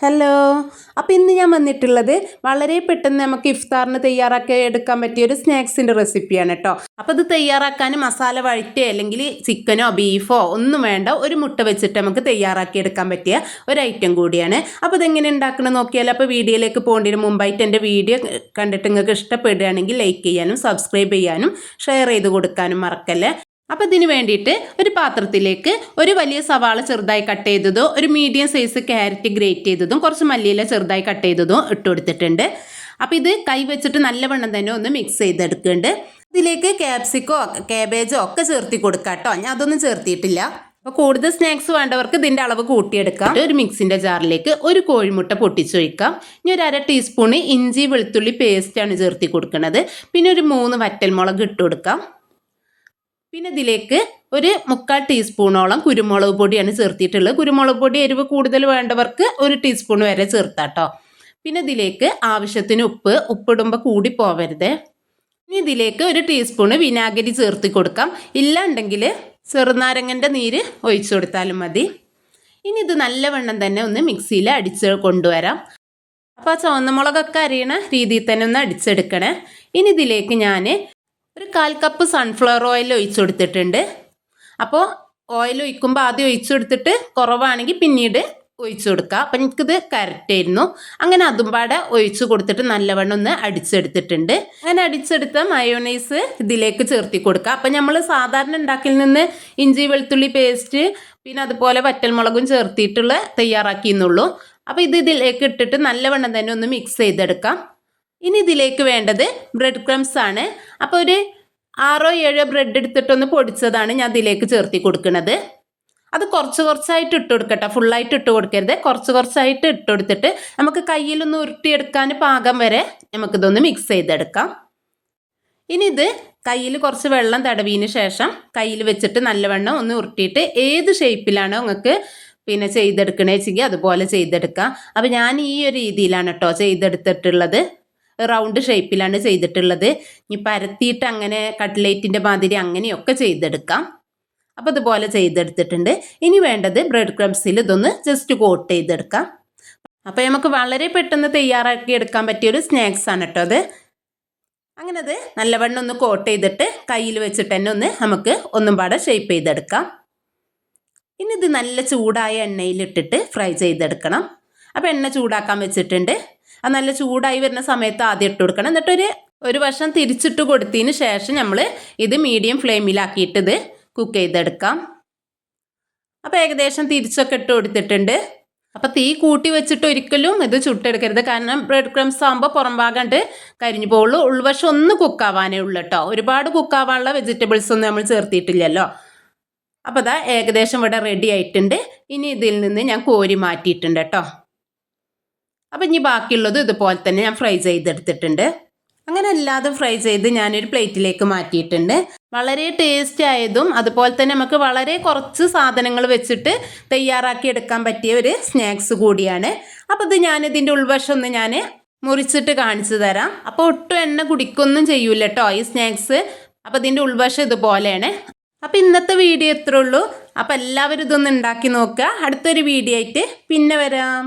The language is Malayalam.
ഹലോ അപ്പോൾ ഇന്ന് ഞാൻ വന്നിട്ടുള്ളത് വളരെ പെട്ടെന്ന് നമുക്ക് ഇഫ്താറിന് തയ്യാറാക്കി എടുക്കാൻ പറ്റിയ ഒരു സ്നാക്സിന്റെ റെസിപ്പിയാണ് കേട്ടോ. അപ്പോൾ ഇത് തയ്യാറാക്കാൻ മസാല വഴറ്റോ അല്ലെങ്കിൽ ചിക്കനോ ബീഫോ ഒന്നും വേണ്ട ഒരു മുട്ട വെച്ചിട്ട് നമുക്ക് തയ്യാറാക്കി എടുക്കാൻ പറ്റിയ ഒരു ഐറ്റം കൂടിയാണ്. അപ്പോൾ ഇതെങ്ങനെ ഉണ്ടാക്കണം നോക്കിയാൽ അപ്പോൾ വീഡിയോയിലേക്ക് പോകേണ്ടതിന് മുമ്പായിട്ട് എന്റെ വീഡിയോ കണ്ടിട്ട് നിങ്ങൾക്ക് ഇഷ്ടപ്പെടുകയാണെങ്കിൽ ലൈക്ക് ചെയ്യാനും സബ്സ്ക്രൈബ് ചെയ്യാനും ഷെയർ ചെയ്ത് കൊടുക്കാനും മറക്കല്ലേ. അപ്പോൾ ഇതിന് വേണ്ടിയിട്ട് ഒരു പാത്രത്തിലേക്ക് ഒരു വലിയ സവാള ചെറുതായി കട്ട് ചെയ്തതോ ഒരു മീഡിയം സൈസ് ക്യാരറ്റ് ഗ്രേറ്റ് ചെയ്തതും കുറച്ച് മല്ലിയില ചെറുതായി കട്ട് ചെയ്തതും ഇട്ട് കൊടുത്തിട്ടുണ്ട്. അപ്പോൾ ഇത് കൈ വെച്ചിട്ട് നല്ലവണ്ണം തന്നെ ഒന്ന് മിക്സ് ചെയ്തെടുക്കുന്നുണ്ട്. ഇതിലേക്ക് ക്യാപ്സിക്കോ കാബേജോ ഒക്കെ ചേർത്തി കൊടുക്കാം കേട്ടോ ഞാൻ അതൊന്നും ചേർത്തിയിട്ടില്ല. അപ്പോൾ കൂടുതൽ സ്നാക്സ് വേണ്ടവർക്ക് ഇതിന്റെ അളവ് കൂട്ടിയെടുക്കാം. ഒരു മിക്സിന്റെ ജാറിലേക്ക് ഒരു കോഴിമുട്ട പൊട്ടിച്ചൊഴിക്കാം ഇനി ഒരു അര ടീസ്പൂണ് ഇഞ്ചി വെളുത്തുള്ളി പേസ്റ്റാണ് ചേർത്തി കൊടുക്കുന്നത് പിന്നെ ഒരു മൂന്ന് വറ്റൽമുളക് ഇട്ട് കൊടുക്കാം. പിന്നെ ഇതിലേക്ക് ഒരു മുക്കാൽ ടീസ്പൂണോളം കുരുമുളക് പൊടിയാണ് ചേർത്തിട്ടുള്ളത്. കുരുമുളക് പൊടി എരിവ് കൂടുതൽ വേണ്ടവർക്ക് ഒരു ടീസ്പൂൺ വരെ ചേർത്താട്ടോ. പിന്നെ ഇതിലേക്ക് ആവശ്യത്തിന് ഉപ്പ് ഉപ്പിടുമ്പോൾ കൂടി പോവരുത്. ഇനി ഇതിലേക്ക് ഒരു ടീസ്പൂണ് വിനാഗിരി ചേർത്തി കൊടുക്കാം. ഇല്ലാണ്ടെങ്കിൽ ചെറുനാരങ്ങന്റെ നീര് ഒഴിച്ചു കൊടുത്താലും മതി. ഇനി ഇത് നല്ലവണ്ണം തന്നെ ഒന്ന് മിക്സിയിൽ അടിച്ച് കൊണ്ടുവരാം. അപ്പോൾ ആ ചുവന്ന മുളകൊക്കെ അരിയണ രീതിയിൽ തന്നെ ഒന്ന് അടിച്ചെടുക്കണേ. ഇനി ഇതിലേക്ക് ഞാൻ ഒരു കാൽ കപ്പ് സൺഫ്ലവർ ഓയിൽ ഒഴിച്ചു കൊടുത്തിട്ടുണ്ട്. അപ്പോൾ ഓയിൽ ഒഴിക്കുമ്പോൾ ആദ്യം ഒഴിച്ചു കൊടുത്തിട്ട് കുറവാണെങ്കിൽ പിന്നീട് ഒഴിച്ചു കൊടുക്കുക അപ്പം എനിക്കിത് കരട്ടായിരുന്നു അങ്ങനെ അതും പാടെ ഒഴിച്ചു കൊടുത്തിട്ട് നല്ലവണ്ണം ഒന്ന് അടിച്ചെടുത്തിട്ടുണ്ട്. അങ്ങനെ അടിച്ചെടുത്ത മയോണൈസ് ഇതിലേക്ക് ചേർത്തി കൊടുക്കുക അപ്പം നമ്മൾ സാധാരണ ഉണ്ടാക്കിൽ നിന്ന് ഇഞ്ചി വെളുത്തുള്ളി പേസ്റ്റ് പിന്നെ അതുപോലെ വറ്റൽമുളകും ചേർത്തിട്ടുള്ള തയ്യാറാക്കിയെന്നുള്ളൂ. അപ്പോൾ ഇത് ഇതിലേക്ക് ഇട്ടിട്ട് നല്ലവണ്ണം തന്നെ ഒന്ന് മിക്സ് ചെയ്തെടുക്കാം. ഇനി ഇതിലേക്ക് വേണ്ടത് ബ്രെഡ് ക്രംസ് ആണ്. അപ്പോൾ ഒരു ആറോ ഏഴോ ബ്രെഡ് എടുത്തിട്ടൊന്ന് പൊടിച്ചതാണ് ഞാൻ ഇതിലേക്ക് ചേർത്തി കൊടുക്കുന്നത്. അത് കുറച്ച് കുറച്ചായിട്ട് ഇട്ട് കൊടുക്കട്ടെ. ഫുള്ളായിട്ട് ഇട്ട് കൊടുക്കരുത്. കുറച്ച് കുറച്ചായിട്ട് ഇട്ട് കൊടുത്തിട്ട് നമുക്ക് കയ്യിലൊന്ന് ഉരുട്ടിയെടുക്കാൻ പാകം വരെ നമുക്കിതൊന്ന് മിക്സ് ചെയ്തെടുക്കാം. ഇനി ഇത് കയ്യിൽ കുറച്ച് വെള്ളം തടവിയതിന് ശേഷം കയ്യിൽ വെച്ചിട്ട് നല്ലവണ്ണം ഒന്ന് ഉരുട്ടിയിട്ട് ഏത് ഷേപ്പിലാണോ നിങ്ങൾക്ക് പിന്നെ ചെയ്തെടുക്കണേ വെച്ചെങ്കിൽ അതുപോലെ ചെയ്തെടുക്കാം. അപ്പോൾ ഞാൻ ഈ ഒരു രീതിയിലാണ് കേട്ടോ ചെയ്തെടുത്തിട്ടുള്ളത്. റൗണ്ട് ഷേപ്പിലാണ് ചെയ്തിട്ടുള്ളത്. ഇനി പരത്തിയിട്ട് അങ്ങനെ കട്ട്ലേറ്റിന്റെ മാതിരി അങ്ങനെയൊക്കെ ചെയ്തെടുക്കാം. അപ്പോൾ ഇതുപോലെ ചെയ്തെടുത്തിട്ടുണ്ട്. ഇനി വേണ്ടത് ബ്രെഡ് ക്രംസിൽ ഇതൊന്ന് ജസ്റ്റ് കോട്ട് ചെയ്തെടുക്കാം. അപ്പോൾ നമുക്ക് വളരെ പെട്ടെന്ന് തയ്യാറാക്കി എടുക്കാൻ പറ്റിയൊരു സ്നാക്സ് ആണ് കേട്ടോ അത്. അങ്ങനെ അത് നല്ലവണ്ണം ഒന്ന് കോട്ട് ചെയ്തിട്ട് കയ്യിൽ വെച്ചിട്ട് തന്നെ ഒന്ന് നമുക്ക് ഒന്നും പാടെ ഷേപ്പ് ചെയ്തെടുക്കാം. ഇനി ഇത് നല്ല ചൂടായ എണ്ണയിലിട്ടിട്ട് ഫ്രൈ ചെയ്തെടുക്കണം. അപ്പോൾ എണ്ണ ചൂടാക്കാൻ വെച്ചിട്ടുണ്ട്. അത് നല്ല ചൂടായി വരുന്ന സമയത്ത് ആദ്യം ഇട്ട് കൊടുക്കണം. എന്നിട്ടൊരു ഒരു വശം തിരിച്ചിട്ട് കൊടുത്തതിന് ശേഷം നമ്മൾ ഇത് മീഡിയം ഫ്ലെയിമിലാക്കിയിട്ട് ഇത് കുക്ക് ചെയ്തെടുക്കാം. അപ്പോൾ ഏകദേശം തിരിച്ചൊക്കെ ഇട്ട് കൊടുത്തിട്ടുണ്ട്. അപ്പോൾ തീ കൂട്ടി വെച്ചിട്ട് ഒരിക്കലും ഇത് ചുട്ടെടുക്കരുത്. കാരണം ബ്രെഡ് ക്രംസ് ആകുമ്പോൾ പുറം ഭാഗമായിട്ട് കരിഞ്ഞു പോകുള്ളൂ. ഉൾവശം ഒന്ന് കുക്കാവാനേ ഉള്ളൂ കേട്ടോ ഒരുപാട് കുക്കാവാനുള്ള വെജിറ്റബിൾസ് ഒന്നും നമ്മൾ ചേർത്തിയിട്ടില്ലല്ലോ. അപ്പോൾ അതാ ഏകദേശം ഇവിടെ റെഡി ആയിട്ടുണ്ട്. ഇനി ഇതിൽ നിന്ന് ഞാൻ കോരി മാറ്റിയിട്ടുണ്ട് കേട്ടോ അപ്പം ഇനി ബാക്കിയുള്ളത് ഇതുപോലെ തന്നെ ഞാൻ ഫ്രൈ ചെയ്തെടുത്തിട്ടുണ്ട്. അങ്ങനെ എല്ലാതും ഫ്രൈ ചെയ്ത് ഞാനൊരു പ്ലേറ്റിലേക്ക് മാറ്റിയിട്ടുണ്ട്. വളരെ ടേസ്റ്റ് ആയതും അതുപോലെ തന്നെ നമുക്ക് വളരെ കുറച്ച് സാധനങ്ങൾ വെച്ചിട്ട് തയ്യാറാക്കി എടുക്കാൻ പറ്റിയ ഒരു സ്നാക്സ് കൂടിയാണ്. അപ്പോൾ ഇത് ഞാനിതിന്റെ ഉൾവശം ഒന്ന് ഞാൻ മുറിച്ചിട്ട് കാണിച്ചു തരാം. അപ്പോൾ ഒട്ടും എണ്ണ കുടിക്കൊന്നും ചെയ്യൂല കേട്ടോ ഈ സ്നാക്സ് അപ്പോൾ ഇതിന്റെ ഉൾവശം ഇതുപോലെയാണ്. അപ്പോൾ ഇന്നത്തെ വീഡിയോ ഇത്രേ ഉള്ളൂ. അപ്പോൾ എല്ലാവരും ഇതൊന്ന് ഉണ്ടാക്കി നോക്കുക. അടുത്തൊരു വീഡിയോ ആയിട്ട് പിന്നെ വരാം.